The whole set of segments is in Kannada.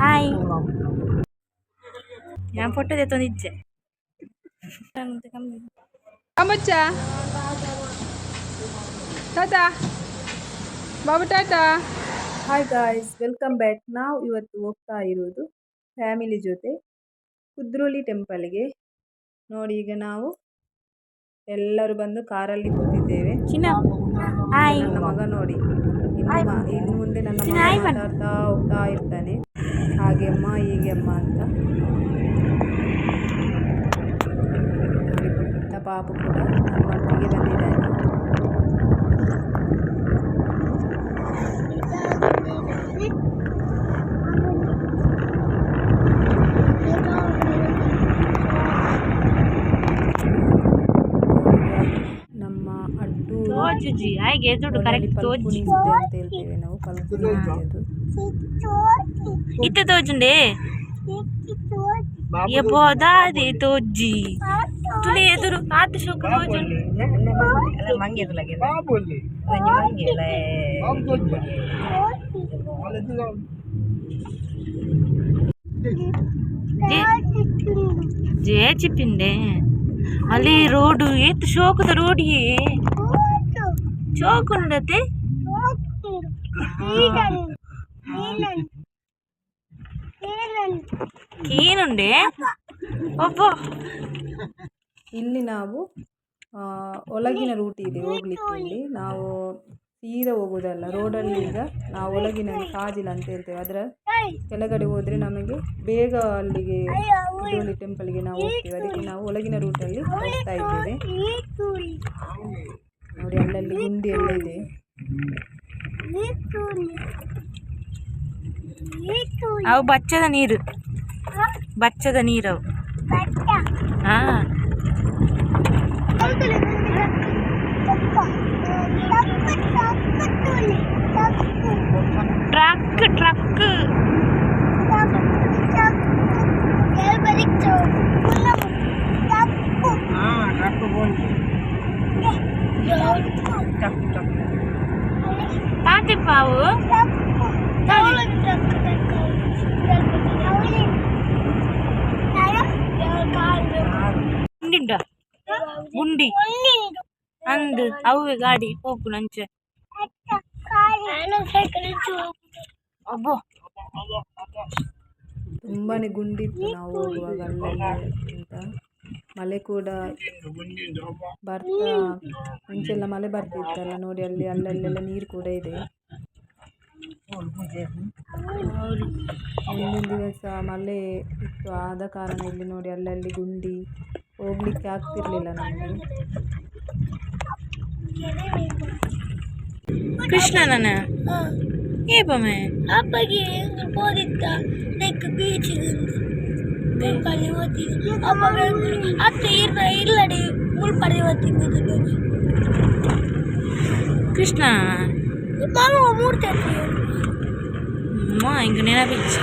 ഹായ് ഞാൻ ഫോട്ടോ തെത്തോന്നിച്ചേ ಅಮ್ಮಚ್ಚ ಟಾಟಾ ಬಾಬು Tata hi guys welcome back ನಾವು ಇವತ್ತು ಹೋಗ್ತಾ ಇರೋದು ಫ್ಯಾಮಿಲಿ ಜೊತೆ ಕುದ್ರೋಳಿ ಟೆಂಪಲ್ಗೆ ನೋಡಿ ಈಗ ನಾವು ಎಲ್ಲರೂ ಬಂದು ಕಾರಲ್ಲಿ ಕೂತಿದ್ದೇವೆ ಚಿನ್ನ ಹಾಯ್ ನನ್ನ ಮಗ ನೋಡಿ ಇನ್ನು ಮ- ಇನ್ನು ಮುಂದೆ ನನ್ನ ಮಗ ಚಿನ್ನ, ಹಾಯ್ ಮಾಡು. ಮಾತಾಡ್ತಾ ಹೋಗ್ತಾ ಇರ್ತಾನೆ ಹಾಗೆ ಅಮ್ಮ ಹೀಗೆ ಅಮ್ಮ ಅಂತ. ನೋಡಿ ಪುಟ್ಟ ಪಾಪು ಕೂಡ ನಮ್ಮೊಟ್ಟಿಗೆ ಬಂದಿದೆ ನಮ್ಮ ಅಡ್ಡು ಪಲ್ಕುಣಿಸಿದೆ ಅಂತ ಹೇಳ್ತೇವೆ ನಾವು. ಪಲ್ಕುನಿ ఇత్త తోచుండే? ఏ పోదాది తోచి తులి ఎదురు ఆత శోక తోచండి జే చెప్పిండే. మళ్ళీ రోడ్డు ఏత్ షోకుద రోడ్ చోకుండతే ಏನುಂಡೆ ಇಲ್ಲಿ ನಾವು ಒಳಗಿನ ರೂಟ್ ಇದೆ ಹೋಗ್ಲಿಕ್ಕೆ ಇಲ್ಲಿ ನಾವು ಸೀದಾ ಹೋಗೋದಲ್ಲ ರೋಡಲ್ಲಿ ಈಗ ನಾವು ಒಳಗಿನ ಕಾದಿಲ್ಲ ಅಂತ ಹೇಳ್ತೇವೆ. ಅದರ ಕೆಳಗಡೆ ಹೋದರೆ ನಮಗೆ ಬೇಗ ಅಲ್ಲಿಗೆ ಕುದ್ರೋಳಿ ಟೆಂಪಲ್ಗೆ ನಾವು ಹೋಗ್ತೇವೆ. ಅದಕ್ಕೆ ನಾವು ಒಳಗಿನ ರೂಟಲ್ಲಿ ಹೋಗ್ತಾ ಇದ್ದೇವೆ. ನೋಡಿ, ಅಲ್ಲಲ್ಲಿ ಗುಂಡಿ ಎಲ್ಲ ಇದೆ. ಅವು ಬಚ್ಚದ ನೀರು. ಬಚ್ಚದ ನೀರು ಅವು ಹಾ. Truck truck. ಗುಂಡಿ. ಅಂದು ಅವೇ ಗಾಡಿ ಹೋಗು ನಂಚೆ. ಅಬ್ಬೋ. ತುಂಬಾನೇ ಗುಂಡಿತ್ತು ನಾವು ಹೋಗುವಾಗ ಅಂತ. ಮಳೆ ಕೂಡ ಬರ್ತಾ, ಮುಂಚೆಲ್ಲ ಮಳೆ ಬರ್ತಿತ್ತಲ್ಲ ನೋಡಿ ಅಲ್ಲಿ ಅಲ್ಲಲ್ಲೆಲ್ಲ ನೀರು ಕೂಡ ಇದೆ. ಮುಂದಿನ ದಿವಸ ಮಳೆ ಇತ್ತು, ಆದ ಕಾರಣ ಇಲ್ಲಿ ನೋಡಿ ಅಲ್ಲಲ್ಲಿ ಗುಂಡಿ. ಹೋಗ್ಲಿಕ್ಕೆ ಆಗ್ತಿರ್ಲಿಲ್ಲ ನಮಗೆ ಕೃಷ್ಣನ ಏ ಬೊಮ್ಮೆ ಅಪ್ಪಗೆ ಬೋದಿತ್ತ ನೆಕ್ ಬೀಚಿಗೆ ಬೆಂಕಲ್ಲಿ ಓದಿದ್ದು ಅಪ್ಪ ಬೆಂಕಲು ಅತ್ತ ಇರ್ನ ಇಲ್ಲಡೆ ಮುಳ್ಪಡೆ ಓದ್ತಿದ್ದು ಕೃಷ್ಣ ಮಾಮ ಮೂರ್ತಿ ಅಮ್ಮ ಹಿಂಗ ನೆನಪಿಚ್ಚು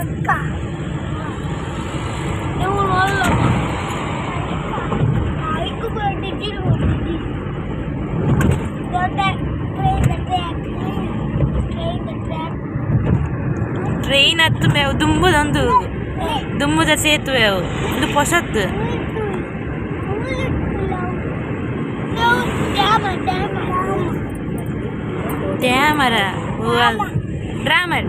ಅಕ್ಕ ನೀವು ಅಲ್ಲಮ್ಮ ಐಕು ಬರ್ತಿದ್ದೀರಿ ಹೋಗ್ತಿದ್ದಿ ದೊಡ್ಡ train track train track train ಹತ್ತು ಮೇವು ದುಂಬುದೊಂದು ದುಂಬುದ ಸೇತುವೆ ಅವು ಇದು ಹೊಸತ್ತು ಡ್ಯಾಮ ಡ್ಯಾಮ ಡ್ಯಾಮರ ಡ್ರಾಮರ್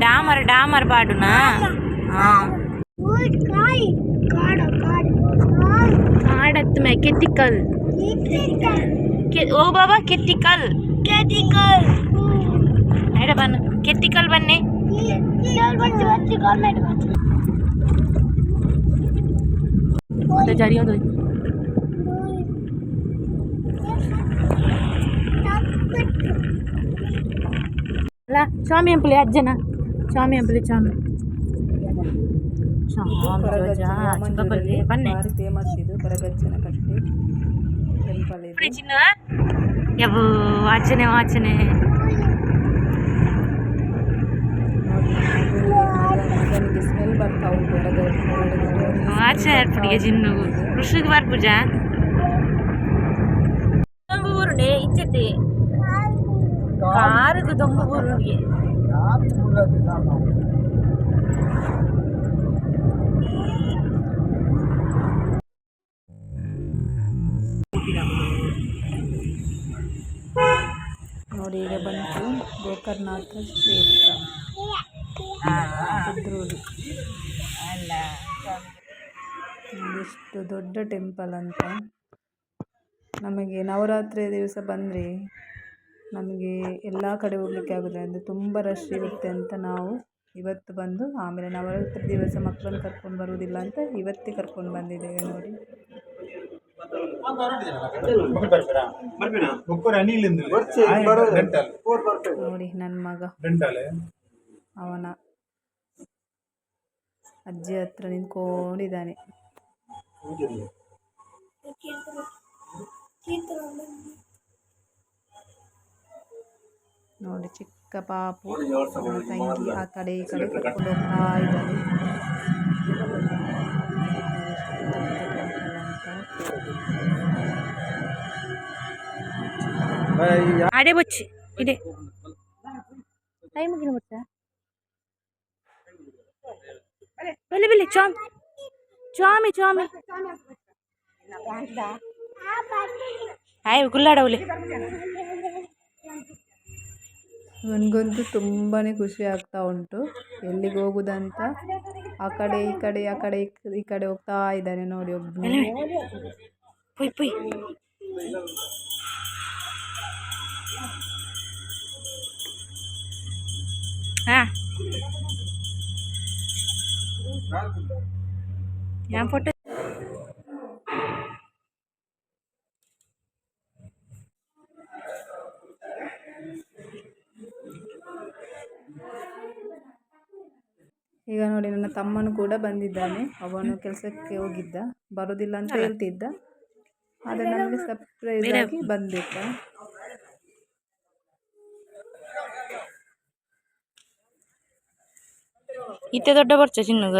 డామర్ డామర్ పాడునా ఆ. ಕಾಯಿ ಕಾಡ ಕಾಡ కాడత్ మే కెట్టికల్ ಕೆ- ಓ ಬಾಬಾ ಕೆತ್ತಿಕಲ್ ಕೆಟಿಕಲ್ ಎಡ ಬನ್ನು ಕೆತ್ತಿಕಲ್ ಬನ್ನಿ ಬಚ್ಚಿ ಬಚ್ಚಿ ಗೌರ್ಮೆಂಟ್ ಬಚ್ಚಿ ಜರಿಯೋದು ಅಲ್ಲ ಸ್ವಾಮಿ ಅಂಪಲಿ ಅಜ್ಜನ ಸ್ವಾಮಿ ಅಂಪಲಿ ಸ್ವಾಮಿ ಸ್ವಾಮಿ ಧ್ವಜ, ಚಿಕ್ಕಪಲ್ಲಿ ಬನ್ನಿ ಭಾರಿ ಫೇಮಸ್ ಇದು ಕರಗಜ್ಜನ ಕಟ್ಟೆ ಟೆಂಪಲ್ ಇದು ಚಿನ್ನ ಯವು ವಾಚನೆ ವಾಚನೆ ನೋಡಿ ಮಗ ಮಗನಿಗೆ ಸ್ಮೆಲ್ ಬರ್ತಾ ಉಂಟು ಹೊರಗೆ ಹೊರಗಡೆ ವಾಚನೆ ಏರ್ಪಡಿಗೆ ಜಿನ್ನು ಕೃಷಿಗೆ ಬಾರ್ ಪೂಜಾ ಇಚ್ಚತೆ ಕಾರದು ದೊಂಬ ಬರುಂಡಿಗೆ ನೋಡಿ, ಈಗ ಬಂತು ಗೋಕರ್ನಾಥ ಕ್ಷೇತ್ರ. ಕುದ್ರೋಳಿ. ಎಷ್ಟು ದೊಡ್ಡ ಟೆಂಪಲ್ ಅಂತ. ನಮಗೆ ನವರಾತ್ರಿ ದಿವಸ ಬಂದರೆ. ನಮಗೆ ಎಲ್ಲ ಕಡೆ ಹೋಗ್ಲಿಕ್ಕೆ ಆಗೋದಿಲ್ಲ ಅಂದರೆ ತುಂಬ ರಶ್ ಇರುತ್ತೆ ಅಂತ ನಾವು ಇವತ್ತು ಬಂದು ಆಮೇಲೆ ನವರಾತ್ರಿ ದಿವಸ ಮಕ್ಕಳನ್ನು ಕರ್ಕೊಂಡು ಬರುವುದಿಲ್ಲ ಅಂತ ಇವತ್ತೇ ಕರ್ಕೊಂಡು ಬಂದಿದ್ದೇವೆ ನೋಡಿ. ನೋಡಿ ನನ್ನ ಮಗ. ಅವನ ಅಜ್ಜಿ ಹತ್ರ ನಿಂತ್ಕೊಂಡಿದ್ದಾನೆ. ನೋಡಿ ಚಿಕ್ಕ ಪಾಪು ಅವನ ತಂಗಿ ಆ ಕಡೆ ಈ ಕಡೆ ಕರ್ಕೊಂಡು ಹೋಗ್ತಾ ಇದ್ದಾನೆ. ಆಡೆ ಬಚ್ಚಿ ಇದೆ. ಟೈಮ್ ಬಚ್ಚ. ಬೆಲೆ ಬೆಲೆ ಚಾಮ್. ಚಾಮಿ ಚಾಮಿ. ಹಾಯ್ ಗುಲ್ಲಾಡವಲಿ ನನಗಂತೂ ತುಂಬಾ ಖುಷಿ ಆಗ್ತಾ ಉಂಟು. ಎಲ್ಲಿಗೆ ಹೋಗುದಂತ? ಆ ಕಡೆ ಈ ಕಡೆ ಆ ಕಡೆ ಈ ಕಡೆ ಹೋಗ್ತಾ ಇದ್ದಾನೆ ನೋಡಿ ಒಬ್ಬನು ಫೋಟೋ ಹಾ. ಈಗ ನೋಡಿ ನನ್ನ ತಮ್ಮನು ಕೂಡ ಬಂದಿದ್ದಾನೆ. ಅವನು ಕೆಲಸಕ್ಕೆ ಹೋಗಿದ್ದ. ಬರೋದಿಲ್ಲ ಅಂತ ಹೇಳ್ತಿದ್ದ. ಆದರೆ ನನಗೆ ಸರ್ಪ್ರೈಸ್ ಆಗಿ ಬಂದಿದ್ದ ಇತ್ತೆ ದೊಡ್ಡ ಬರ್ಚ ಚಿನ್ನಗ.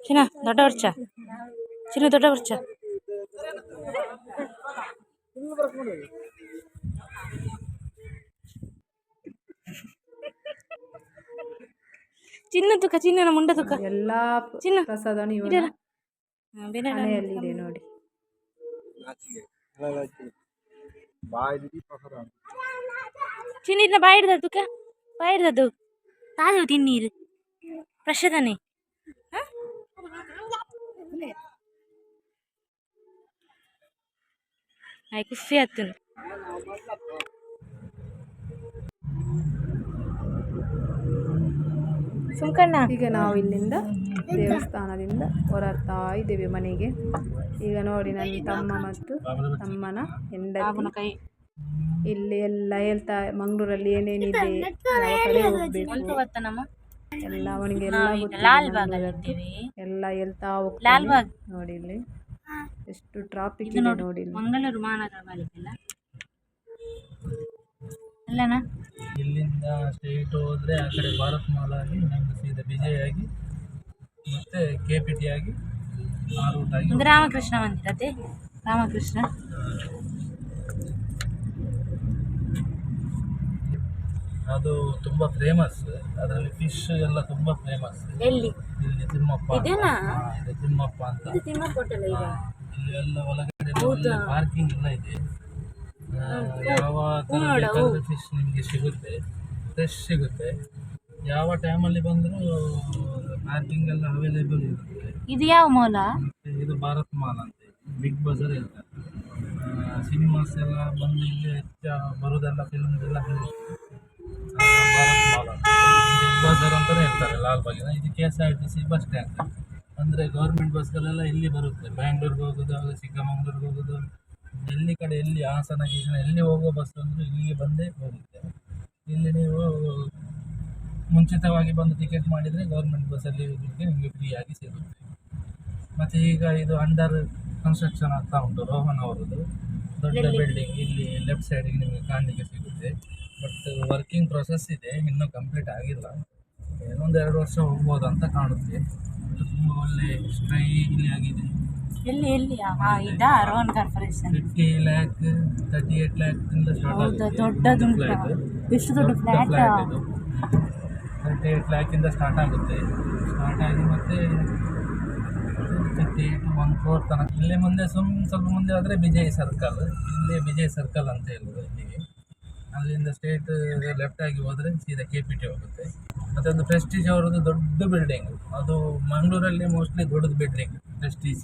ಚಿನ್ನ ದೊಡ್ಡ ಬರ್ಚ. ಚಿನ್ನ ದೊಡ್ಡ ಬರ್ಚ. ಚಿನ್ನ ತುಕ ಚಿನ್ನನ ಮುಂಡ ತುಕ. ಎಲ್ಲ ಚಿನ್ನ. ಪ್ರಸಾದ ಇವನ ಬೇರೆ ಮನೆಯಲ್ಲಿದೆ ನೋಡಿ. ಚಿನ್ನ ಬಾಯಿ ಹಿಡ್ದ ತುಕ? ಬಾಯಿ ಹಿಡ್ದದು ತಾಜು ತಿನ್ನೀರು. ಪ್ರಸಾದನೇ. ಖುಷಿ ಆಯ್ತು ಸುಮ್ಕಣ್ಣ ಈಗ ನಾವು ಇಲ್ಲಿಂದ ದೇವಸ್ಥಾನದಿಂದ ಹೊರಡ್ತಾ ಇದ್ದೇವೆ ಮನೆಗೆ. ಈಗ ನೋಡಿ ನನ್ನ ತಮ್ಮ ಮತ್ತು ತಮ್ಮನ ಹೆಂಡತಿ. ಇಲ್ಲಿ ಎಲ್ಲ ಹೇಳ್ತಾ ಮಂಗಳೂರಲ್ಲಿ ಏನೇನಿದೆ ಎಲ್ಲ ಅವನಿಗೆ ಎಲ್ಲ ಹೇಳ್ತಾ ಹೋಗ್ತಾ ನೋಡಿ ಇಲ್ಲಿ. ಎಷ್ಟು ಟ್ರಾಫಿಕ್ ಇದೆ ನೋಡು ಮಂಗಳೂರು ಮಹಾನಗರ ಪಾಲಿಕೆ ಅಲ್ಲ ಅಲ್ಲನಾ ಇಲ್ಲಿಂದ ಸ್ಟೇಟ್ ಹೋದರೆ ಆ ಕಡೆ ಭಾರತ್ ಮಾಲ್ ಆಗಿ ನಮ್ಗೆ ಸೀದಾ ವಿಜಯ ಆಗಿ ಮತ್ತೆ ಕೆ ಪಿ ಟಿ ಆಗಿ ಆ ರೂಟ್ ಆಗಿ ಒಂದು ರಾಮಕೃಷ್ಣ ಮಂದಿರ ಅದೇ? ರಾಮಕೃಷ್ಣ? ಅದು ತುಂಬಾ ಫೇಮಸ್ ಅದರಲ್ಲಿ ಫಿಶ್ ಎಲ್ಲ ತುಂಬಾ ಫೇಮಸ್ ಎಲ್ಲಿ? ಇಲ್ಲಿ ತಿಮ್ಮಪ್ಪ. ಇದೇನಾ? ಇದು ತಿಮ್ಮಪ್ಪ ಅಂತ. ತಿಮ್ಮಪ್ಪ ಹೋಟೆಲ್ ಇದೆ ಇಲ್ಲಿ ಎಲ್ಲ ಒಳಗಡೆ ಪಾರ್ಕಿಂಗ್ ಎಲ್ಲ ಇದೆ. ಯಾವ ಥರ. ಫಿಶ್ ನಿಮಗೆ ಸಿಗುತ್ತೆ? ಫ್ರೆಶ್ ಸಿಗುತ್ತೆ. ಯಾವ ಟೈಮಲ್ಲಿ ಬಂದರೂ ಪ್ಯಾಕಿಂಗ್ ಎಲ್ಲ ಅವೈಲೇಬಲ್ ಇರುತ್ತೆ. ಇದು ಯಾವ ಮಾಲ ಇದು ಭಾರತ್ ಮಾಲ್ ಅಂತ. ಬಿಗ್ ಬಜಾರ್ ಇರುತ್ತೆ ಸಿನಿಮಾಸ್ ಎಲ್ಲ ಬಂದು ಇಲ್ಲಿ ಹೆಚ್ಚು ಬರೋದೆಲ್ಲ ಫಿಲ್ಮ್ಸ್ ಎಲ್ಲ ಭಾರತ್ ಮಾಲ್ ಅಂತ. ಬಿಗ್ ಬಜಾರ್ ಅಂತಲೇ ಇರ್ತಾರೆ ಲಾಲ್ಬಾಗಿನ ಇದು K S R T C bus stand ಅಂದರೆ ಗೌರ್ಮೆಂಟ್ ಬಸ್ಗಳೆಲ್ಲ ಇಲ್ಲಿ ಬರುತ್ತೆ. ಬ್ಯಾಂಗ್ಳೂರ್ಗೆ ಹೋಗೋದು ಹಾಗೆ ಚಿಕ್ಕಮಂಗ್ಳೂರ್ಗೆ ಹೋಗೋದು. ಎಲ್ಲಿ ಕಡೆ ಎಲ್ಲಿ ಹಾಸನ ಗೀಸನ ಎಲ್ಲಿ ಹೋಗೋ ಬಸ್ ಅಂದರೂ ಇಲ್ಲಿಗೆ ಬಂದೇ ಹೋಗುತ್ತೆ. ಇಲ್ಲಿ ನೀವು ಮುಂಚಿತವಾಗಿ ಬಂದು ಟಿಕೆಟ್ ಮಾಡಿದರೆ ಗೌರ್ಮೆಂಟ್ ಬಸ್ಸಲ್ಲಿ ಹೋಗಲಿಕ್ಕೆ ನಿಮಗೆ ಫ್ರೀಯಾಗಿ ಸಿಗುತ್ತೆ. ಮತ್ತು ಈಗ ಇದು ಅಂಡರ್ ಕನ್ಸ್ಟ್ರಕ್ಷನ್ ಆಗ್ತಾ ಉಂಟು ರೋಹನ್ ಅವರದ್ದು. ದೊಡ್ಡ ಬಿಲ್ಡಿಂಗ್ ಇಲ್ಲಿ ಲೆಫ್ಟ್ ಸೈಡಿಗೆ ನಿಮಗೆ ಕಾಣಲಿಕ್ಕೆ ಸಿಗುತ್ತೆ. ಬಟ್ ವರ್ಕಿಂಗ್ ಪ್ರೊಸೆಸ್ ಇದೆ ಇನ್ನೂ ಕಂಪ್ಲೀಟ್ ಆಗಿಲ್ಲ. ಇನ್ನೊಂದು ಎರಡು ವರ್ಷ ಹೋಗ್ಬೋದು ಅಂತ ಕಾಣುತ್ತೆ. ತುಂಬ ಒಳ್ಳೆ ಇಲ್ಲಿ ಆಗಿದೆ. ಎಲ್ಲಿ ಎಲ್ಲಿ? ಹಾ ಇದಾ Rhone corporation fifty lakh thirty eight lakh ಇಂದ ಸ್ಟಾರ್ಟ್ ಆಗುತ್ತೆ. ದೊಡ್ಡದುಂಟಾ ಎಷ್ಟು ದೊಡ್ಡ ಇದು. ತರ್ಟಿ ಏಟ್ ಲ್ಯಾಕಿಂದ ಸ್ಟಾರ್ಟ್ ಆಗುತ್ತೆ. ಸ್ಟಾರ್ಟ್ ಆಗಿ ಮತ್ತೆ ತರ್ಟಿ ಏಟ್ ಒನ್ ಫೋರ್ ತನಕ. ಇಲ್ಲೇ ಮುಂದೆ ಸುಮ್ ಸ್ವಲ್ಪ ಮುಂದೆ ಆದರೆ ವಿಜಯ್ ಸರ್ಕಲ್ ಇಲ್ಲೇ ವಿಜಯ್ ಸರ್ಕಲ್ ಅಂತ ಇರೋದು ಇಲ್ಲಿಗೆ. ಅಲ್ಲಿಂದ ಸ್ಟೇಟ್ ಲೆಫ್ಟ್ ಆಗಿ ಹೋದರೆ ಸೀದಾ ಕೆ ಪಿ ಟಿ ಹೋಗುತ್ತೆ. ಮತ್ತೊಂದು ಒಂದು ಪ್ರೆಸ್ಟೀಜ್ ಅವರದ್ದು ದೊಡ್ಡ ಬಿಲ್ಡಿಂಗ್ ಅದು ಮಂಗಳೂರಲ್ಲಿ ಮೋಸ್ಟ್ಲಿ ದೊಡ್ಡದು building prestige?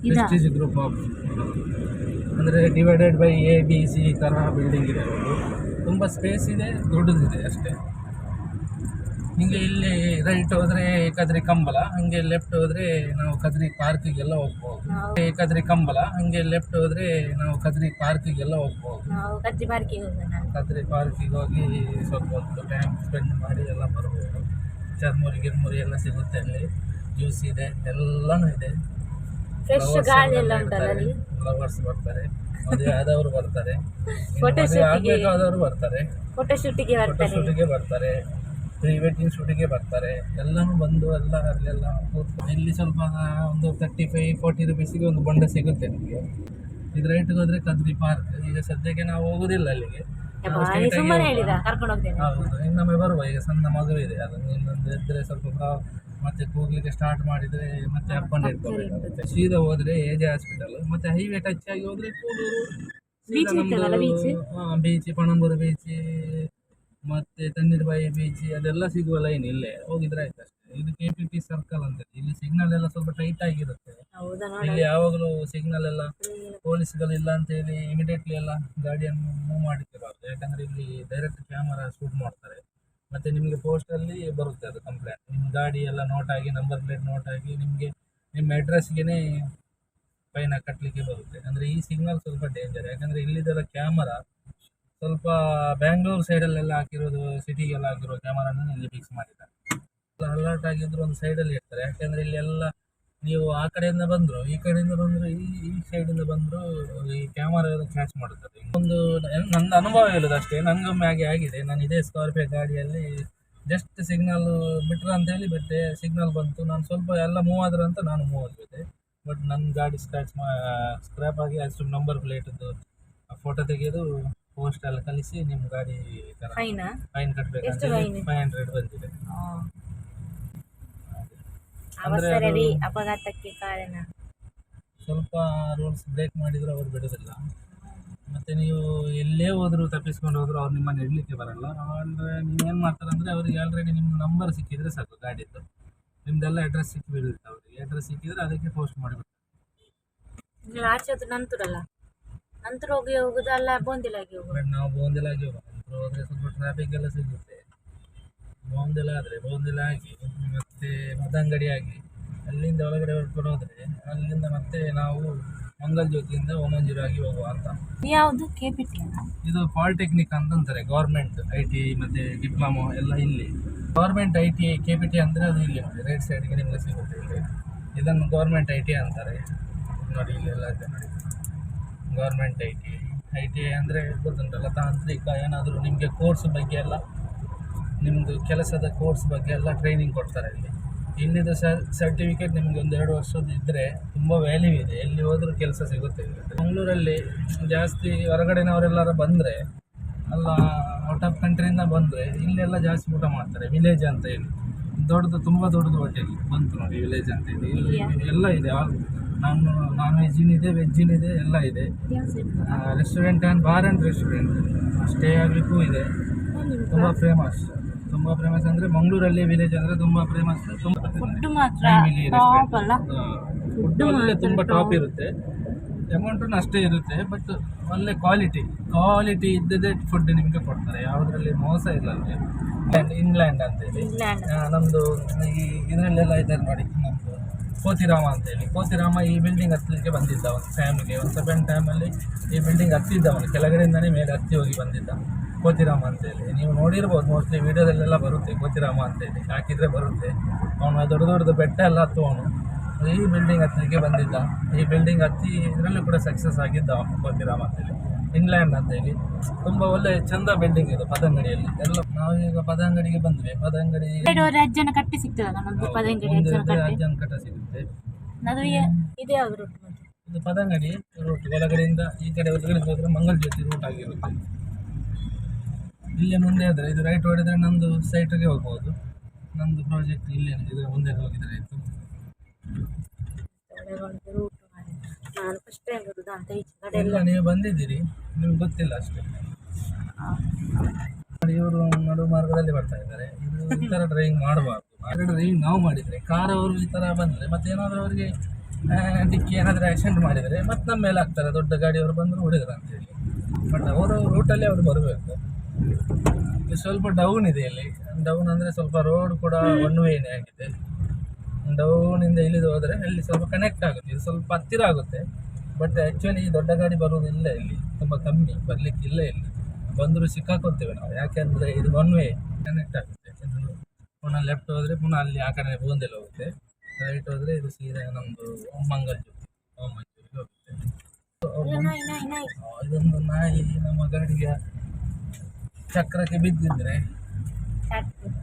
Prestige group of ಅಂದರೆ divided by A B C ಈ ಥರ ಬಿಲ್ಡಿಂಗ್ ಇದೆ ತುಂಬ ಸ್ಪೇಸ್ ಇದೆ ದೊಡ್ಡದಿದೆ ಅಷ್ಟೇ. ಹಿಂಗೆ ಇಲ್ಲಿ ರೈಟ್ ಹೋದರೆ ಏಕಾದ್ರಿ ಕಂಬಲ ಹಂಗೆ ಲೆಫ್ಟ್ ಹೋದರೆ ನಾವು ಕದ್ರಿ ಪಾರ್ಕಿಗೆಲ್ಲ ಹೋಗ್ಬೋದು. ಏಕಾದ್ರಿ ಕಂಬಲ ಹಂಗೆ ಲೆಫ್ಟ್ ಹೋದರೆ ನಾವು ಕದ್ರಿ ಪಾರ್ಕಿಗೆಲ್ಲ ಹೋಗ್ಬೋದು. ಪಾರ್ಕಿಗೆ ಕದ್ರಿ ಪಾರ್ಕಿಗೆ ಹೋಗಿ ಸ್ವಲ್ಪ ಹೊತ್ತು ಟೈಮ್ ಸ್ಪೆಂಡ್ ಮಾಡಿ ಎಲ್ಲ ಬರ್ಬೋದು. ಚರ್ಮುರಿ ಗಿರ್ಮುರಿ ಎಲ್ಲ ಸಿಗುತ್ತೆ ಅಲ್ಲಿ. ಜ್ಯೂಸ್ ಇದೆ ಎಲ್ಲನೂ ಇದೆ. ಫ್ರೆಶ್ ಗಾಳಿ ಎಲ್ಲ ಉಂಟಲ್ಲ ಅಲ್ಲಿ? ಫ್ಲವರ್ಸ್ ಬರ್ತಾರೆ. ಮದುವೆ ಆದವರು ಬರ್ತಾರೆ. ಬರ್ತಾರೆ ಫೋಟೋ ಶೂಟಿಗೆ ಫೋಟೋ ಬರ್ತಾರೆ. ಶೂಟಿಗೆ ಬರ್ತಾರೆ. ಪ್ರೀ ವೆಡ್ಡಿಂಗ್ ಶೂಟಿಗೆ ಬರ್ತಾರೆ. ಎಲ್ಲನೂ ಬಂದು ಎಲ್ಲ ಅಲ್ಲೆಲ್ಲ ಕೂತ್ಕೊಂಡು ಇಲ್ಲಿ ಸ್ವಲ್ಪ ಒಂದು ತರ್ಟಿ ಫೈವ್ ಫೋರ್ಟಿ ರುಪೀಸಿಗೆ ಒಂದು ಬಂಡ ಸಿಗುತ್ತೆ ನಿಮಗೆ. ಇದು ರೈಟ್ಗೆ ಹೋದ್ರೆ ಕದ್ರಿ ಪಾರ್ಕ್ ಈಗ ಸದ್ಯಕ್ಕೆ ನಾವು ಹೋಗೋದಿಲ್ಲ ಅಲ್ಲಿಗೆ. ನಾವು straight ಆಗಿ ಸುಮ್ಮನೆ ಹೋಗುವ. ಹೇಳಿದ ಕರ್ಕೊಂಡು ಹೋಗ್ತೇನೆ. ಹೌದು ಇನ್ನೊಮ್ಮೆ ಬರುವ. ಈಗ ಸಣ್ಣ ಮಗು ಇದೆ ಅದನ್ನು ಇನ್ನೊಂದು ಇದ್ರೆ ಸ್ವಲ್ಪ ಪ್ರಾ- ಮತ್ತೆ ಕೂಗ್ಲಿಕ್ಕೆ ಸ್ಟಾರ್ಟ್ ಮಾಡಿದ್ರೆ ಮತ್ತೆ ಅಪ್ಪನ್ ಇರ್ತವೆ ಸೀದಾ ಹೋದ್ರೆ ಎ ಜೆ ಹಾಸ್ಪಿಟಲ್ ಮತ್ತೆ ಹೈವೇ ಟಚ್ ಆಗಿ ಹೋದ್ರೆ ಕೂಡೂರು? ಬೀಚ್ ಪಣಂಬೂರು ಬೀಚ್ ಮತ್ತೆ ತಣ್ಣೀರ್ಬಾಯಿ ಬೀಚ್ ಅದೆಲ್ಲ ಸಿಗುವ ಲೈನ್ ಇಲ್ಲೇ. ಹೋಗಿದ್ರೆ ಆಯ್ತು ಅಷ್ಟೇ. ಇದು ಕೆ ಪಿ ಪಿ ಸರ್ಕಲ್ ಅಂತ. ಇಲ್ಲಿ ಸಿಗ್ನಲ್ ಎಲ್ಲ ಸ್ವಲ್ಪ ಟೈಟ್ ಆಗಿರುತ್ತೆ. ಇಲ್ಲಿ ಯಾವಾಗಲೂ ಸಿಗ್ನಲ್ ಎಲ್ಲ ಪೊಲೀಸ್ಗಳು ಇಲ್ಲ ಅಂತ ಹೇಳಿ ಇಮಿಡಿಯೇಟ್ಲಿ ಎಲ್ಲ ಗಾಡಿಯನ್ನು ಮೂವ್ ಮಾಡಿರ್ತಾರೆ. ಯಾಕಂದ್ರೆ ಇಲ್ಲಿ ಡೈರೆಕ್ಟ್ ಕ್ಯಾಮರಾ ಶೂಟ್ ಮಾಡ್ತಾರೆ. ಮತ್ತೆ ನಿಮಗೆ ಪೋಸ್ಟಲ್ಲಿ ಬರುತ್ತೆ ಅದು ಕಂಪ್ಲೇಂಟ್ ನಿಮ್ಮ ಗಾಡಿ ಎಲ್ಲ ನೋಟ್ ಆಗಿ ನಂಬರ್ ಪ್ಲೇಟ್ ನೋಟ್ ಆಗಿ ನಿಮಗೆ, ನಿಮ್ಮ ಅಡ್ರೆಸ್ಗೆ ಫೈನ್ ಕಟ್ಟಲಿಕ್ಕೆ ಬರುತ್ತೆ. ಅಂದರೆ ಈ ಸಿಗ್ನಲ್ ಸ್ವಲ್ಪ ಡೇಂಜರ್ ಯಾಕಂದರೆ ಇಲ್ಲಿದೆಲ್ಲ ಕ್ಯಾಮರಾ ಸ್ವಲ್ಪ ಬ್ಯಾಂಗ್ಳೂರು ಸೈಡಲ್ಲೆಲ್ಲ ಹಾಕಿರೋದು ಸಿಟಿಗೆಲ್ಲ ಹಾಕಿರೋ ಕ್ಯಾಮರಾನ ಇಲ್ಲಿ ಫಿಕ್ಸ್ ಮಾಡಿದ್ದಾರೆ. ಅಲರ್ಟ್ ಆಗಿದ್ರು ಒಂದು ಸೈಡಲ್ಲಿ ಇರ್ತಾರೆ. ಯಾಕಂದರೆ ಇಲ್ಲಿ ಎಲ್ಲ ನೀವು ಆ ಕಡೆಯಿಂದ ಬಂದರು ಈ ಕಡೆಯಿಂದ ಬಂದರು ಈ ಈ ಸೈಡಿಂದ ಬಂದರು ಈ ಕ್ಯಾಮರಾ ಕ್ಯಾಚ್ ಮಾಡುತ್ತದೆ ಒಂದು ನನ್ನ ಅನುಭವ ಹೇಳೋದು ಅಷ್ಟೇ ನನಗೊಮ್ಮೆ ಹಾಗೆ ಆಗಿದೆ. ನಾನು ಇದೇ ಸ್ಕಾರ್ಪಿಯೋ ಗಾಡಿಯಲ್ಲಿ ಜಸ್ಟ್ ಸಿಗ್ನಲ್ ಬಿಟ್ರು ಅಂತ ಹೇಳಿ ಬಿಟ್ಟೆ ಸಿಗ್ನಲ್ ಬಂತು. ನಾನು ಸ್ವಲ್ಪ ಎಲ್ಲ ಮೂವ್ ಆದ್ರೆ ಅಂತ ನಾನು ಮೂವ್ ಆಗಿದ್ದೆ ಬಟ್ ನನ್ನ ಗಾಡಿ ಸ್ಕ್ರ್ಯಾಚ್ ಮಾ ಸ್ಕ್ರ್ಯಾಪ್ ಆಗಿ ಅಷ್ಟು ನಂಬರ್ ಪ್ಲೇಟದ್ದು ಫೋಟೋ ತೆಗೆದು ಪೋಸ್ಟ್ ಎಲ್ಲ ಕಲಿಸಿ ನಿಮ್ಮ ಗಾಡಿ ಫೈನಾ ಕಟ್ಟಬೇಕು? ಫೈವ್ ಹಂಡ್ರೆಡ್ ಬಂದಿದೆ. ಅವಸರವೇ ಅಪಘಾತಕ್ಕೆ ಕಾರಣ. ಸ್ವಲ್ಪ ರೂಲ್ಸ್ ಬ್ರೇಕ್ ಮಾಡಿದ್ರು ಅವ್ರು ಬಿಡೋದಿಲ್ಲ. ಮತ್ತೆ ನೀವು ಎಲ್ಲೇ ಹೋದ್ರು ತಪ್ಪಿಸ್ಕೊಂಡು ಹೋದ್ರು ಅವ್ರು ನಿಮ್ಮನ್ನು ಇಡ್ಲಿಕ್ಕೆ ಬರಲ್ಲ. ಅಂದ್ರೆ ನೀವು ಮಾಡ್ತಾರಂದ್ರೆ ಮಾಡ್ತಾರೆ ಅಂದರೆ ಅವರಿಗೆ ಆಲ್ರೆಡಿ ನಿಮ್ಮ ನಂಬರ್ ಸಿಕ್ಕಿದ್ರೆ ಸಾಕು ಗಾಡಿದ್ದು ನಿಮ್ದೆಲ್ಲ ಅಡ್ರೆಸ್ ಸಿಕ್ಕಿ ಬಿಡುತ್ತೆ ಅವರಿಗೆ. ಅಡ್ರೆಸ್ ಸಿಕ್ಕಿದ್ರೆ ಅದಕ್ಕೆ ಪೋಸ್ಟ್ ಮಾಡಿಬಿಡ್ತಾರೆ. ಆಚೆ ನಂತರ ಅಲ್ಲ ನಂತರ ಹೋಗಿ ಹೋಗುದಲ್ಲ ಬೋಂದಿಲಾಗಿ ಹೋಗುದು. ಬಟ್ ನಾವು ಬೋಂದಿಲಾಗಿ ಹೋಗೋದು ಹೋದರೆ ಸ್ವಲ್ಪ ಟ್ರಾಫಿಕ್ ಎಲ್ಲ ಸಿಗುತ್ತೆ. ಬೋಂದಿಲ ಆದರೆ ಬೋಂದಿಲ ಆಗಿ ಮತ್ತು ಮದಂಗಡಿ ಆಗಿ ಅಲ್ಲಿಂದ ಒಳಗಡೆ ಹೊರಟ್ಕೊಂಡು ಹೋದರೆ ಅಲ್ಲಿಂದ ಮತ್ತೆ ನಾವು ಮಂಗಲ್ ಜ್ಯೋತಿಯಿಂದ ಓಮಂಜೂರು ಆಗಿ ಹೋಗುವ ಅಂತ. ಯಾವುದು? ಕೆ ಪಿ ಟಿ ಇದು ಪಾಲಿಟೆಕ್ನಿಕ್ ಅಂತಂತಾರೆ ಗೌರ್ಮೆಂಟ್ ಐ ಟಿ ಮತ್ತು ಡಿಪ್ಲೊಮೊ ಎಲ್ಲ ಇಲ್ಲಿ. Government I T K P T ಅಂದರೆ ಅದು ಇಲ್ಲಿ ನೋಡಿ ರೈಟ್ ಸೈಡ್ಗೆ ನಿಮಗೆ ಸಿಗುತ್ತೆ ಇಲ್ಲಿ. ಇದನ್ನು ಗೌರ್ಮೆಂಟ್ ಐ ಟಿ ಅಂತಾರೆ. ನೋಡಿ ಇಲ್ಲೆಲ್ಲ ಇದೆ ನೋಡಿ. Government I T I T I ಅಂದರೆ ಗೊತ್ತುಂಟಲ್ಲ ತಾಂತ್ರಿಕ ಏನಾದರೂ ನಿಮಗೆ ಕೋರ್ಸ್ ಬಗ್ಗೆ ಎಲ್ಲ ನಿಮ್ಮದು ಕೆಲಸದ ಕೋರ್ಸ್ ಬಗ್ಗೆ ಎಲ್ಲ ಟ್ರೈನಿಂಗ್ ಕೊಡ್ತಾರೆ ಇಲ್ಲಿ ಇಲ್ಲಿದ್ದು ಸರ್ಟಿಫಿಕೇಟ್ ನಿಮ್ಗೆ ಒಂದು ಎರಡು ವರ್ಷದ ಇದ್ದರೆ ತುಂಬ ವ್ಯಾಲ್ಯೂ ಇದೆ. ಎಲ್ಲಿ ಹೋದರೂ ಕೆಲಸ ಸಿಗುತ್ತೆ. ಮಂಗಳೂರಲ್ಲಿ ಜಾಸ್ತಿ ಹೊರಗಡೆನವರೆಲ್ಲರೂ ಬಂದರೆ ಅಲ್ಲ ಔಟ್ ಆಫ್ ಕಂಟ್ರಿಯಿಂದ ಬಂದರೆ ಇಲ್ಲೆಲ್ಲ ಜಾಸ್ತಿ ಊಟ ಮಾಡ್ತಾರೆ. ವಿಲೇಜ್ ಅಂತ ಹೇಳಿ. ದೊಡ್ಡದು ತುಂಬ ದೊಡ್ಡದು ಹೋಟೆಲ್ ಬಂತು ನೋಡಿ ವಿಲೇಜ್ ಅಂತ ಹೇಳಿ. ಇಲ್ಲಿ ಎಲ್ಲ ಇದೆ. ನಾನ್ ನಾನ್ ವೆಜ್ಜಿನಿದೆ ವೆಜ್ಜಿನಿದೆ ಎಲ್ಲ ಇದೆ. Restaurant and bar and restaurant stay ಆಗಲಿಕ್ಕೂ ಇದೆ. ತುಂಬ ಫೇಮಸ್ ತುಂಬ ಫೇಮಸ್ ಅಂದ್ರೆ ಮಂಗಳೂರಲ್ಲಿ ವಿಲೇಜ್ ಅಂದ್ರೆ ತುಂಬಾ ಫೇಮಸ್ ತುಂಬ ಫುಡ್ ಮಾತ್ರ ಟಾಪ್ ಅಲ್ಲ? ಫುಡ್ ಒಳ್ಳೆ ತುಂಬ ಟಾಪ್ ಇರುತ್ತೆ. ಅಮೌಂಟು ಅಷ್ಟೇ ಇರುತ್ತೆ ಬಟ್ ಒಳ್ಳೆ ಕ್ವಾಲಿಟಿ ಕ್ವಾಲಿಟಿ ಇದ್ದದೇ ಫುಡ್ ನಿಮಗೆ ಕೊಡ್ತಾರೆ. ಯಾವುದರಲ್ಲಿ ಮೋಸ ಇಲ್ಲ ಅಲ್ಲಿ. ಇಂಗ್ಲೆಂಡ್ ಅಂತೇಳಿ. ನಮ್ಮದು ಈ ಇದರಲ್ಲೆಲ್ಲ ಇದ್ದಾರೆ ನೋಡಿ ನಮ್ಮದು ಕೋತಿರಾಮ ಅಂತೇಳಿ. ಕೋತಿರಾಮ ಈ ಬಿಲ್ಡಿಂಗ್ ಹತ್ತಲಿಕ್ಕೆ ಬಂದಿದ್ದ ಒಂದು ಫ್ಯಾಮಿಲಿ ಒಂದು ಸೆಕೆಂಡ್ ಟೈಮಲ್ಲಿ ಈ ಬಿಲ್ಡಿಂಗ್ ಹತ್ತಿದ್ದ ಅವನು. ಕೆಳಗಡೆಯಿಂದನೇ ಮೇಲೆ ಹತ್ತಿ ಹೋಗಿ ಬಂದಿದ್ದ. ಕೋತಿರಾಮ ಅಂತೇಳಿ. ನೀವು ನೋಡಿರ್ಬೋದು ಮೋಸ್ಟ್ಲಿ ವೀಡಿಯೋದಲ್ಲೆಲ್ಲ ಬರುತ್ತೆ ಕೋತಿರಾಮ ಅಂತೇಳಿ. ಹಾಕಿದರೆ ಬರುತ್ತೆ. ಅವನು ದೊಡ್ಡ ದೊಡ್ಡದು ಬೆಟ್ಟ ಎಲ್ಲ ಹತ್ತುವವನು ಈ ಬಿಲ್ಡಿಂಗ್ ಹತ್ತಲಿಕ್ಕೆ ಬಂದಿದ್ದ. ಈ ಬಿಲ್ಡಿಂಗ್ ಹತ್ತಿ ಇದರಲ್ಲೂ ಕೂಡ ಸಕ್ಸಸ್ ಆಗಿದ್ದ ಕೋತಿರಾಮ ಅಂತೇಳಿ. ಇಂಗ್ಲೆಂಡ್ ಅಂತೇಳಿ. ತುಂಬ ಒಳ್ಳೆ ಚಂದ ಬಿಲ್ಡಿಂಗ್ ಇದು ಪದಂಗಡಿಯಲ್ಲಿ ಎಲ್ಲ ನಾವೀಗ ಪದಂಗಡಿಗೆ ಬಂದ್ವಿ. ಪದಂಗಡಿ ಅಜ್ಜನ ಕಟ್ಟಿ ಸಿಗ್ತದಲ್ಲ ನಮ್ದು ಪದಂಗಡಿ ಅಜ್ಜನ ಕಟ್ಟಿ. ಸಿಗುತ್ತೆ. ಇದು ಯಾವ್ದು ರೂಟ್ ಮತ್ತೆ ಇದು ಪದಂಗಡಿ ರೂಟ್ ಒಳಗಡೆಯಿಂದ ಈ ಕಡೆ ಒಳಗಡೆ ಹೋದ್ರೆ ಮಂಗಲಜ್ಯೋತಿ ರೂಟ್ ಆಗಿರುತ್ತೆ. ಇಲ್ಲೇ ಮುಂದೆ ಆದರೆ ಇದು ರೈಟ್ ಹೊಡೆದ್ರೆ ನಂದು ಸೈಟಿಗೆ ಹೋಗ್ಬೋದು. ನಂದು ಪ್ರಾಜೆಕ್ಟ್ ಇಲ್ಲೇ ಇದು ಮುಂದೆ ಹೋಗಿದ್ರೆ ಆಯಿತು. ಒಳಗೊಂದು ರೂಟ್ ನಾನು ಫಸ್ಟ್ ಟೈಮ್ ಬರುದು ಅಂತ ಈಚೆ ಕಡೆ ಎಲ್ಲ. ನೀವು ಬಂದಿದ್ದೀರಿ. ನಿಮ್ಗೆ ಗೊತ್ತಿಲ್ಲ ಅಷ್ಟೇ. ಇವರು ನಡು ಮಾರ್ಗದಲ್ಲಿ ಬರ್ತಾ ಇದ್ದಾರೆ. ಇದು ಈ ಥರ ಡ್ರೈವಿಂಗ್ ಮಾಡಬಾರ್ದು. ಡ್ರೈವಿಂಗ್ ನಾವು ಮಾಡಿದರೆ ಕಾರ್ ಅವರು ಈ ಥರ ಬಂದರೆ ಮತ್ತೆ ಏನಾದರೂ ಅವರಿಗೆ ಡಿಕ್ಕಿ ಏನಾದರೂ ಆಕ್ಸಿಡೆಂಟ್ ಮಾಡಿದರೆ ಮತ್ತೆ ನಮ್ಮ ಮೇಲೆ ಆಗ್ತಾರೆ. ದೊಡ್ಡ ಗಾಡಿಯವರು ಬಂದರು ಹೊಡೆದ್ರು ಅಂತೇಳಿ ಬಟ್ ಅವರು ರೂಟಲ್ಲಿ ಅವರು ಬರಬೇಕು. ಸ್ವಲ್ಪ ಡೌನ್ ಇದೆ ಇಲ್ಲಿ. ಡೌನ್ ಅಂದರೆ ಸ್ವಲ್ಪ ರೋಡ್ ಕೂಡ ಒನ್ ವೇನೇ ಆಗಿದೆ. ಡೌನಿಂದ ಇಳಿದು ಹೋದರೆ ಅಲ್ಲಿ ಸ್ವಲ್ಪ ಕನೆಕ್ಟ್ ಆಗುತ್ತೆ. ಇದು ಸ್ವಲ್ಪ ಹತ್ತಿರ ಆಗುತ್ತೆ. ಬಟ್ ಆ್ಯಕ್ಚುಲಿ ದೊಡ್ಡ ಗಾಡಿ ಬರೋದಿಲ್ಲ ಇಲ್ಲಿ. ತುಂಬ ಕಮ್ಮಿ ಬರಲಿಕ್ಕೆ ಇಲ್ಲ ಇಲ್ಲಿ. ಬಂದರೂ ಸಿಕ್ಕಾಕೊಳ್ತೇವೆ ನಾವು. ಯಾಕೆಂದರೆ ಇದು ಒನ್ ವೇ ಕನೆಕ್ಟ್ ಆಗುತ್ತೆ. ಪುನಃ ಲೆಫ್ಟ್ ಹೋದರೆ ಪುನಃ ಅಲ್ಲಿ ಆ ಕಡೆ ಬೂಂದೆಲ್ಲ ಹೋಗುತ್ತೆ. ರೈಟ್ ಹೋದರೆ ಇದು ಸೀದಾ ನಮ್ಮದು ಮಂಗಲ್ಜೂರು ಮಂಜೂರಿಗೆ ಹೋಗುತ್ತೆ. ಇದೊಂದು ನಾಯಿ ನಮ್ಮ ಗಾಡಿಗೆ ಚಕ್ರಕ್ಕೆ ಬಿದ್ದಿದ್ರೆ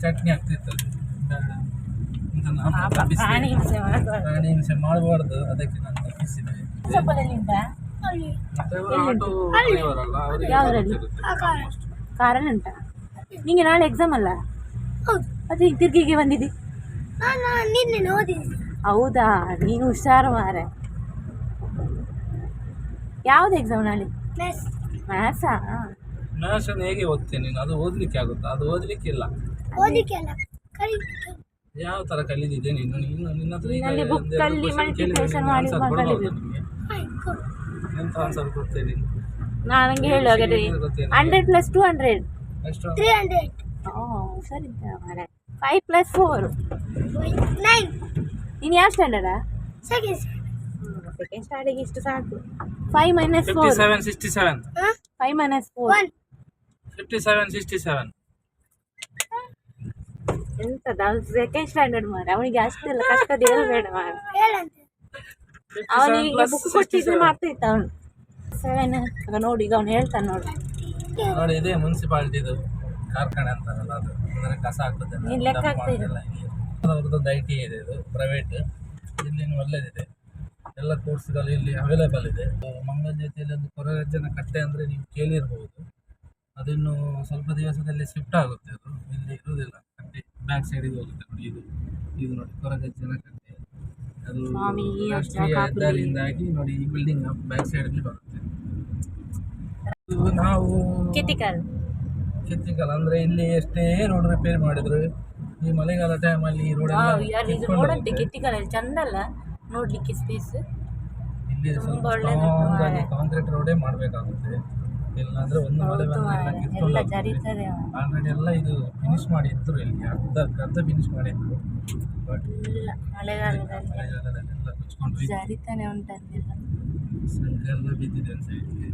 ಚಟ್ನಿ ಆಗ್ತಿತ್ತು ಅದು. ಅಂತ ನಾವು ತಪ್ಪಿಸಿ- ಪ್ರಾಣಿ ಹಿಂಸೆ ಮಾಡಬಾರ್ದು. ಅದಕ್ಕೆ ನಾನು ತಪ್ಪಿಸಿದೆ. ಕಾರಣ. ಉಂಟಾ ನಿಂಗೆ ನಾಳೆ ಎಕ್ಸಾಮ್ ಅಲ್ಲ? ಅದು ಈಗ ತಿರ್ಗಿಗೆ ಬಂದಿದ್ದಿ? ನಾನು ನಿನ್ನೆ ಓದಿದ್ದೆ ಹೌದಾ? ನೀನು ಹುಷಾರು ಮಾರೆ. ಯಾವ್ದು ಎಕ್ಸಾಮ್ ನಾಳೆ? ಮ್ಯಾಥ್ಸಾ ಅನ್ನು ಹೇಗೆ ಓದ್ತೇನೆ ನೀನು? ಅದು ಓದಲಿಕ್ಕೆ ಆಗುತ್ತಾ? ಅದು ಓದಲಿಕ್ಕಿಲ್ಲ ಇಲ್ಲ. ಅಲ್ಲ ಕಲಿಲಿಕ್ಕೆ ಯಾವ ಥರ ಕಲಿದಿದೆ ನೀನು? ನೀನು ನಿನ್ನ ಹತ್ರ ಈಗ book ಅಲ್ಲಿ multiplication ಮಾಡಿ? ಆಯ್ತು ಕೊಡು. ಎಂತ ಆನ್ಸರ್ ಕೊಡ್ತೇನೆ? ನಾನು ಹಂಗೆ ಹೇಳುವಾಗ hundred plus two hundred. Three ಸರಿ ಫೈವ್ ಪ್ಲಸ್ ಫೋರ್ ನೈನ್ ನೀನು ಯಾವ ಸ್ಟ್ಯಾಂಡರ್ಡಾ ಸೆಕೆಂಡ್ ಸೆಕೆಂಡ್ ಸ್ಟ್ಯಾಂಡರ್ಡಿಗೆ ಇಷ್ಟು ಸಾಕು. Five minus fifty four seven sixty seven five minus four one fifty seven sixty seven ಎಂತದ ಸೆಕೆಂಡ್ ಸ್ಟ್ಯಾಂಡರ್ಡ್ ಮಾರೆ ಅವನಿಗೆ ಅಷ್ಟೆಲ್ಲ ಕಷ್ಟದ ಹೇಳ್ಬೇಡ ಮಾರೆ ಅವನಿಗೆ ಬುಕ್ ಕೊಟ್ಟಿದ್ರೆ ಮಾಡ್ತಾ ಇತ್ತ ಅವನು. ಸೆವೆನ್ ಆಗ ನೋಡಿ ಈಗ ಅವನು ಹೇಳ್ತಾನೆ ನೋಡಿ. ನೋಡಿ ಇದೇ ಮುನ್ಸಿಪಾಲಿಟಿದು ಕಾರ್ಖಾನೆ ಅಂತಾರಲ್ಲ ಅದು. ಅಂದರೆ ಕಸ ಆಗ್ತದೆ ನೀನ್ ಲೆಕ್ಕ ಹಾಕ್ತಾ ಇರು. ಅವ್ರದ್ದೊಂದು ಐ ಟಿ ಇದೆ ಇದು ಪ್ರೈವೇಟ್ ಇಲ್ಲಿ ಒಳ್ಳೇದಿದೆ. ಎಲ್ಲ ಕೋರ್ಸ್ಗಳು ಇಲ್ಲಿ ಅವೈಲೇಬಲ್ ಇದೆ. ಮಂಗಳ ಜೊತೆಯಲ್ಲಿ ಒಂದು ಕೊರಗಜ್ಜನ ಕಟ್ಟೆ ಅಂದರೆ ನೀವು ಕೇಳಿರ್ಬೋದು. ಅದಿನ್ನು ಸ್ವಲ್ಪ ದಿವಸದಲ್ಲಿ ಶಿಫ್ಟ್ ಆಗುತ್ತೆ ಅದು. ಇಲ್ಲಿ ಇರುವುದಿಲ್ಲ. ಕಟ್ಟೆ ಬ್ಯಾಕ್ ಸೈಡಿಗೆ ಹೋಗುತ್ತೆ ನೋಡಿ ಇದು. ಇದು ನೋಡಿ ಕೊರಗಜ್ಜನ ಕಟ್ಟೆ ಅದು ರಾಷ್ಟ್ರೀಯ. ಹೆದ್ದಾರಿಯಿಂದಾಗಿ ನೋಡಿ ಈ ಬಿಲ್ಡಿಂಗ್ ಬ್ಯಾಕ್ ಸೈಡಲ್ಲಿ ಬರುತ್ತೆ. ಇದು ನಾವು ಕೆಟಿಕಲ್ ಕೆಟಿಕಲ್ ಅಂದ್ರೆ ಇಲ್ಲಿ ಎಷ್ಟೇ ರೋಡ್ ರಿಪೇರ್ ಮಾಡಿದ್ರು ಈ ಮಳೆಗಾಲ ಟೈಮಲ್ಲಿ ಅಲ್ಲಿ ರೋಡ್ ನೋಡಂತೆ ಅಲ್ಲಿ ಚಂದ ಅಲ್ಲ? ನೋಡ್ಲಿಕ್ಕೆ ಸ್ಪೇಸ್ ಇಲ್ಲಿ ಸ್ವಲ್ಪ ಕಾಂಕ್ರೀಟ್ ರೋಡೇ ಮಾಡಬೇಕಾಗುತ್ತೆ. ಇಲ್ಲಾಂದ್ರೆ ಒಂದು ಮಳೆ ಬಂದ್ರೆ ಆಲ್ರೆಡಿ ಎಲ್ಲ ಇದು ಫಿನಿಶ್ ಮಾಡಿದ್ರು ಇಲ್ಲಿ ಅರ್ಧ ಅರ್ಧ ಫಿನಿಶ್ ಮಾಡಿದ್ರು. ಬಟ್ ಇಲ್ಲ ಮಳೆಗಾಲದಲ್ಲಿ. ಎಲ್ಲ ಹೋಯ್ತು. ಜರಿತಾನೆ ಉಂಟಂತೆಲ್ಲ. ಸಂಜೆ ಎಲ್ಲ ಬಿದ್ದಿದೆ ಅಂತ ಹೇಳಿದ್ವಿ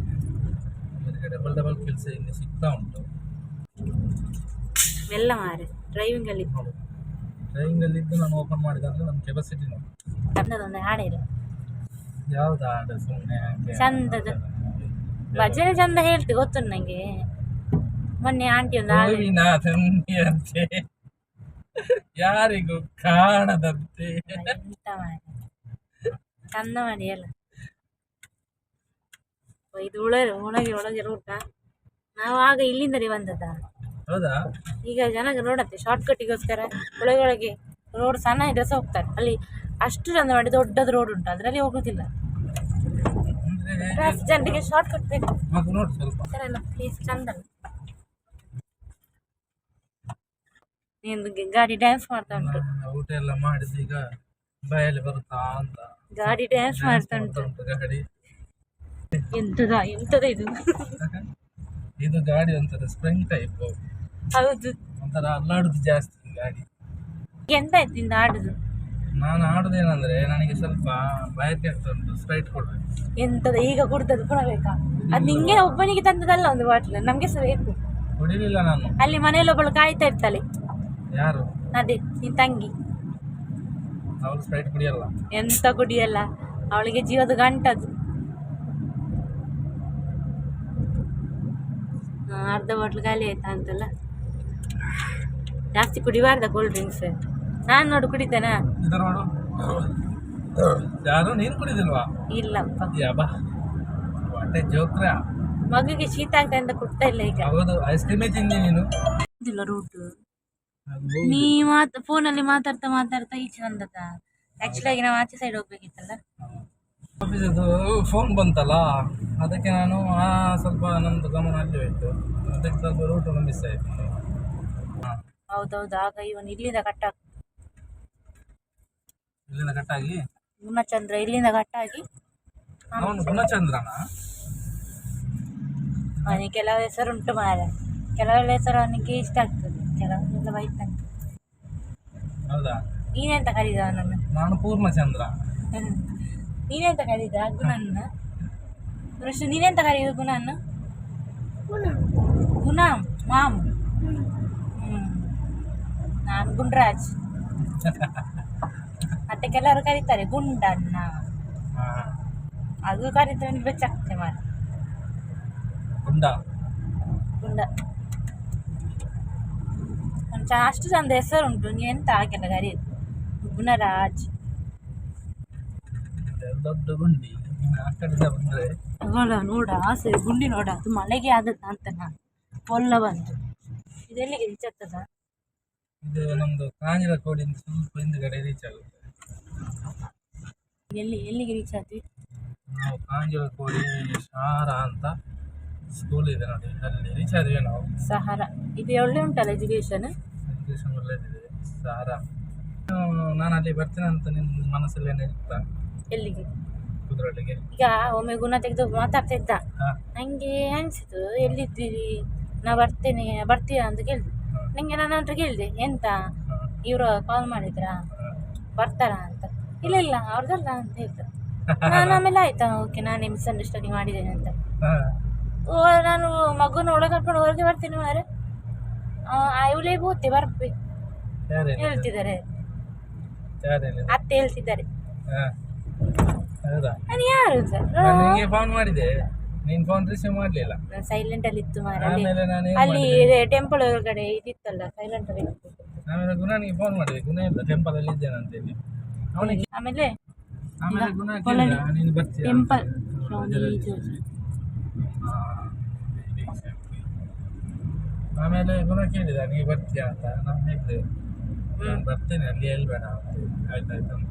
ಡಬಲ್ ಡಬಲ್ ಕೆಲಸ ಇಲ್ಲಿ ಸಿಗ್ತಾ ಉಂಟು. ಎಲ್ಲ ಮಾರೆ ಡ್ರೈವಿಂಗ್ ಅಲ್ಲಿ. ಡ್ರೈವಿಂಗ್ ಡ್ರೈವಿಂಗಲ್ಲಿ ಇದ್ದು ನಾನು ಓಪನ್ ಮಾಡಿದಂದ್ರೆ ನಮ್ಮ ಕೆಪಾಸಿಟಿ ನೋಡಿ ಚಂದದೊಂದು ಹಾಡೆ ಇಲ್ಲ ಯಾವ್ದು ಹಾಡು? ಸುಮ್ಮನೆ ಚಂದದ. ಭಜನೆ ಚಂದ ಹೇಳ್ತಿ ಗೊತ್ತು ನಂಗೆ. ಮೊನ್ನೆ ಆಂಟಿ ಒಂದು ಹಾಡು ಗೋವಿನ ತಂದೆಯಂತೆ ಯಾರಿಗೂ ಕಾಣದಂತೆ. ಎಂತ ಮಾರೆ ಚಂದ ಮಾಡಿ ಹೇಳ. ಇದು ಉಳ ಒಣಗಿ ಒಳಗೆ ರೂಟ ನಾವು ಆಗ ಇಲ್ಲಿಂದಲೇ ಬಂದದ. ಹೌದಾ? ಈಗ ಜನಗೆ ನೋಡತ್ತೆ ಶಾರ್ಟ್ ಕಟ್ಟಿಗೋಸ್ಕರ ಒಳಗೆ ಒಳಗೆ ರೋಡ್ ಸಣ್ಣ ಸಹ ಹೋಗ್ತಾರೆ. ಅಲ್ಲಿ ಅಷ್ಟು ಚಂದ ಮಾಡಿ ದೊಡ್ಡದು ರೋಡ್ ಉಂಟು ಅದರಲ್ಲಿ ಹೋಗೋದಿಲ್ಲ. ಜಾಸ್ತಿ ಜನರಿಗೆ ಶಾರ್ಟ್ ಕಟ್ ಬೇಕು ಸರ್ ಅಲ್ಲ ಪ್ಲೇಸ್ ಚಂದ ನಿಂದು ಗಾಡಿ ಡ್ಯಾನ್ಸ್ ಮಾಡ್ತಾ ಉಂಟು ಊಟ ಎಲ್ಲ ಮಾಡಿದ ಈಗ ಬಾಯಲ್ಲಿ ಬರುತ್ತಾ ಅಂತ. ಗಾಡಿ ಡ್ಯಾನ್ಸ್ ಮಾಡ್ತಾ ಉಂಟು ಗಾಡಿ. ಎಂತದ ಎಂತದ ಇದು? ಇದು ಗಾಡಿ ಒಂಥರ ಸ್ಪ್ರಿಂಗ್ ಟೈಪ್ ಹೌದು. ಒಂಥರ ಅಲ್ಲಾಡುದು ಜಾಸ್ತಿ ಗಾಡಿ. ಎಂತ ಆಯ್ತು ಇಂದ ಆಡುದು? ನಾನು ಆಡುದೇನಂದ್ರೆ ನನಗೆ ಸ್ವಲ್ಪ ಬಯಕೆ ಆಗ್ತಾ ಉಂಟು ಸ್ಪ್ರೈಟ್ ಕೊಡ್ಬೇಕು. ಎಂತದ? ಈಗ ಕುಡ್ದದ್ದು ಕೊಡಬೇಕಾ ಅದು ನಿಂಗೆ ಒಬ್ಬನಿಗೆ ತಂದದಲ್ಲ ಒಂದು ಬಾಟ್ಲ್ ನಮಗೆ ಸಹ ಬೇಕು. ಕುಡಿಲಿಲ್ಲ ನಾನು. ಅಲ್ಲಿ ಮನೆಯಲ್ಲಿ ಒಬ್ಬಳು ಕಾಯ್ತಾ ಇರ್ತಾಳೆ. ಯಾರು? ಅದೇ ನಿನ್ ತಂಗಿ. ಅವಳು ಸ್ಪ್ರೈಟ್ ಕುಡಿಯಲ್ಲ? ಎಂತ ಕುಡಿಯಲ್ಲ? ಅವಳಿಗೆ ಜೀವದ ಗಂಟದ್ದು ಅರ್ಧ ಬಾಟ್ಲು ಖಾಲಿ ಆಯ್ತಾ ಅಂತಲ್ಲ? ಜಾಸ್ತಿ ಕುಡಿಬಾರ್ದ ಕೋಲ್ಡ್ ಡ್ರಿಂಕ್ಸ್ ನಾನು ನೋಡು ಕುಡಿತೇನಾ? ಇದು ನೋಡು. ಯಾರು ನೀನು ಕುಡಿದಿಲ್ವಾ? ಇಲ್ಲಪ್ಪ. ಯಾಬಾ ಹೊಟ್ಟೆ ಜೋಕ್ರ ಮಗುಗೆ ಶೀತ ಆಗ್ತದೆ ಅಂತ ಕೊಡ್ತಾ ಇಲ್ಲ ಈಗ. ಹೌದು ಐಸ್ ಕ್ರೀಮೇ ತಿಂದಿ ನೀನು? ಇಲ್ಲ ರೂಟ್ ನೀ ಮಾತ್ ಫೋನಲ್ಲಿ ಮಾತಾಡ್ತಾ ಮಾತಾಡ್ತಾ ಈಚೆ ಬಂದದ. ಆಕ್ಚುಲಿ ಆಗಿ ನಾವು ಆಚೆ ಸೈಡ್ ಹೋಗ್ಬೇಕಿತ್ತಲ್ಲ. ಆಫೀಸದು ಫೋನ್ ಬಂತಲ್ಲ? ಅದಕ್ಕೆ ನಾನು ಆ ಸ್ವಲ್ಪ ನಮ್ಮದು ಗಮನ ಅಲ್ಲಿ ಹೋಯ್ತು. ಅದಕ್ಕೆ ಸ್ವಲ್ಪ ರೂಟನ್ನು ಮಿಸ್ ಆಯಿತು. ಹೌದೌದು ಆಗ ಇವನು ಇಲ್ಲಿಂದ ಕಟ್ಟಾಗ ಇಲ್ಲಿಂದ ಕಟ್ಟಾಗಿ ಗುಣಚಂದ್ರ ಇಲ್ಲಿಂದ ಕಟ್ಟಾಗಿ ಅವನು ಗುಣಚಂದ್ರನ? ಅವನಿಗೆ ಕೆಲವು ಹೆಸರುಂಟು ಮಾರ ಕೆಲವೆಲ್ಲ ಹೆಸರು ಅವನಿಗೆ ಇಷ್ಟ ಆಗ್ತದೆ. ಕೆಲವೊಂದೆಲ್ಲ ಬೈತಾನೆ. ಹೌದಾ? ನೀನೆಂತ ಕರೀದ ಅವನನ್ನು. ನಾನು ಪೂರ್ಣಚಂದ್ರ. ನೀನೆಂತ ಕರೀದ ಗುಣನ್ನ. ಋಷಿ ನೀನೆಂತ ಕರೀದ ಗುಣನ್ನ? ಗುಣ. ಮಾಮ್. ಹ್ಞೂ ನಾನು ಗುಂಡ್ರಾಜ್ ಮತ್ತೆ ಕೆಲವರು ಕರೀತಾರೆ ಗುಂಡನ್ನ. ಅದು ಕರೀತಾರೆ ಬೆಚ್ಚಕ್ಕೆ ಮಾರ ಗುಂಡ? ಗುಂಡ. ಒಂದ್ ಅಷ್ಟು ಚಂದ ಹೆಸರುಂಟು ನೀ ಎಂತ ಹಾಗೆಲ್ಲ ಕರೀದು ಗುಣರಾಜ್. ದೊಡ್ಡ ಗುಂಡಿ. ನೋಡ ನೋಡ ಆಸೆ ಗುಂಡಿ ನೋಡ ಅದು ಮಳೆಗೆ ಆದದ್ದ ಅಂತ ನಾನು. ಪೊಲ್ಲ ಬಂತು. ಇದೆಲ್ಲಿಗೆ ರೀಚ್ ಆಗ್ತದ? ಇದು ನಮ್ದು ಕಾಂಜಿರ ಕೋಡಿಯಿಂದ ಸ್ವಲ್ಪ ಹಿಂದ್ಗಡೆ ರೀಚ್ ಆಗುತ್ತೆ. ಎಲ್ಲಿ ಎಲ್ಲಿಗೆ ರೀಚ್ ಆದ್ವಿ ನಾವು ಕಾಂಜಿರ ಕೋಳಿ ಶಾರ ಅಂತ ಸ್ಕೂಲ್ ಇದೆ ನೋಡಿ ಅಲ್ಲಿ ರೀಚ್ ಆದ್ವಿ ನಾವು. ಸಹಾರ. ಇದು ಒಳ್ಳೆ ಉಂಟಲ್ಲ ಎಜುಕೇಶನ್ ಎಜುಕೇಶನ್ ಒಳ್ಳೆದಿದೆ ಸಾರ. ನಾನು ಅಲ್ಲಿ ಬರ್ತೇನೆ ಅಂತ ನಿನ್ನ ಮನಸ್ಸಲ್ಲಿ ಇರ್ತಾ ಎಲ್ಲಿಗೆ? ಕುದ್ರೊಟ್ಟಿಗೆ ಈಗ ಒಮ್ಮೆ ಗುಣ ತೆಗೆದು ಮಾತಾಡ್ತಾ ಇದ್ದ? ನನಗೆ ನಂಗೆ ಅನಿಸಿತು ಎಲ್ಲಿದ್ದೀರಿ ನಾ ಬರ್ತೇನೆ ಬರ್ತೀಯಾ ಅಂತ ಕೇಳಿದೆ. ನನಗೆ ನಾನು ಹತ್ರ ಕೇಳಿದೆ ಎಂತ? ಇವರು ಕಾಲ್ ಮಾಡಿದ್ರಾ? ಬರ್ತಾರಾ ಅಂತ. ಇಲ್ಲ ಇಲ್ಲ ಅವ್ರದ್ದಲ್ಲ ಅಂತ ಹೇಳ್ತಾರೆ. ನಾನು ಆಮೇಲೆ ಆಯ್ತಾ? ಓಕೆ ನಾನೇ ಮಿಸ್ಅಂಡರ್ಸ್ಟ್ಯಾಂಡಿಂಗ್ ಮಾಡಿದ್ದೇನೆ ಅಂತ. ಓ ನಾನು ಮಗುನ ಒಳಗೆ ಕರ್ಕೊಂಡು ಹೊರಗೆ ಬರ್ತೀನಿ ಮಾರೆ. ಇವಳೇ ಬೂತಿ ಬರ್ಬಿ. ಹೇಳ್ತಿದ್ದಾರೆ. ಅತ್ತೆ ಹೇಳ್ತಿದ್ದಾರೆ. ನಾನು ಯಾರು ಸರ್ ನಾನು ಫೋನ್ ಮಾಡಿದೆ ನೀನು ಫೋನ್ ರಿಸೀವ್ ಮಾಡಲಿಲ್ಲ. ನಾನು ಸೈಲೆಂಟ್ ಅಲ್ಲಿ ಇತ್ತು ಮಾರೆ ಅಲ್ಲಿ. ಟೆಂಪಲ್ ಒಳಗಡೆ ಇದಿತ್ತಲ್ಲ ಸೈಲೆಂಟ್ ಅಲ್ಲಿ. ಇತ್ತು. ಆಮೇಲೆ ಗುಣನಿಗೆ ಫೋನ್ ಮಾಡಿದೆ. ಗುಣ ಇಲ್ಲ ಟೆಂಪಲ್ ಅಲ್ಲಿ ಇದ್ದೇನೆ ಅಂತೇಳಿ ಆಮೇಲೆ ಟೆಂಪಲ್. ಆಮೇಲೆ ಗುಣ ಕೇಳಿದ ನೀವು ಬರ್ತೀಯಾ ಅಂತ. ನಾನು ಹೇಳಿದೆ. ನಾನು ಬರ್ತೇನೆ ಅಲ್ಲಿ ಹೇಳ್ಬೇಡ ಆಯ್ತಾಯ್ತು ಅಂತ.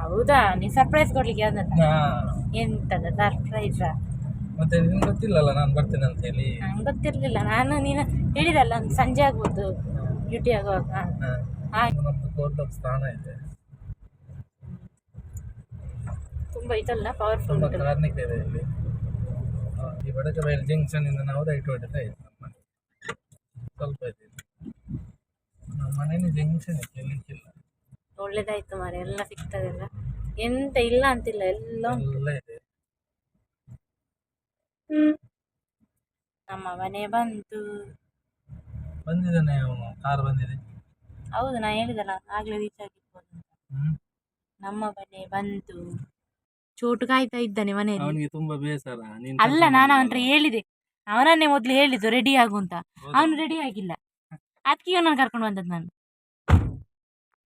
ಹೌದಾ? ನೀ ಸರ್ಪ್ರೈಸ್ ಕೊಡ್ಲಿಕ್ಕೆ ಯಾವ್ದಲ್ಲ ಹಾ. ಎಂತದ ಸರ್ಪ್ರೈಸ್ ಮತ್ತೆ ನಿಮ್ಗೆ ಗೊತ್ತಿಲ್ಲಲ್ಲ ನಾನು ಬರ್ತೇನೆ ಅಂತ ಹೇಳಿ? ನಂಗೆ ಗೊತ್ತಿರಲಿಲ್ಲ. ನಾನು ನೀನು ಹೇಳಿದಲ್ಲ ಸಂಜೆ ಆಗ್ಬೋದು ಡ್ಯೂಟಿ ಆಗುವಾಗ. ಸ್ಥಾನ ಇದೆ. ತುಂಬ ಇದಲ್ಲ ಪವರ್ಫುಲ್ ಕಾರ್ಮಿಕ ಇದೆ ಇಲ್ಲಿ. ಜಂಕ್ಷನ್ ಇಂದ ನಾವು ರೈಟ್ ನಮ್ಮ ಮನೆ. ಸ್ವಲ್ಪ ಇದೆ ನಮ್ಮ ಮನೇಲಿ ಜಂಕ್ಷನ್ ಇಲ್ಲ ಒಳ್ಳೇದಾಯ್ತು ಮಾರೆ ಎಲ್ಲ ಸಿಗ್ತದೆಲ್ಲ ಎಂತ ಇಲ್ಲ ಅಂತಿಲ್ಲ ಎಲ್ಲ. ಎಲ್ಲ ಇದೆ. ನಮ್ಮ ಮನೆ ಬಂತು. ಬಂದಿದ್ದಾನೆ ಅವನು ಕಾರ್ ಬಂದಿದೆ. ಹೌದು ನಾ ಹೇಳಿದಲ್ಲ ಆಗ್ಲೇ ರೀಚ್ ಆಗಿರ್ಬೋದು ನಮ್ಮ ಮನೆ ಬಂತು. ಚೋಟು ಕಾಯ್ತಾ ಇದ್ದಾನೆ ಮನೆಯಲ್ಲಿ. ಅವನಿಗೆ ತುಂಬಾ ಬೇಸರ ನೀನು ಅಲ್ಲ ನಾನು ಅವನ ಹತ್ರ ಹೇಳಿದೆ. ಅವನನ್ನೇ ಮೊದಲು ಹೇಳಿದ್ದು ರೆಡಿ ಆಗು ಅಂತ. ಅವನು ರೆಡಿ ಆಗಿಲ್ಲ. ಅದಕ್ಕೆ ಇವನನ್ನು ಕರ್ಕೊಂಡು ಬಂದದ್ದು ನಾನು.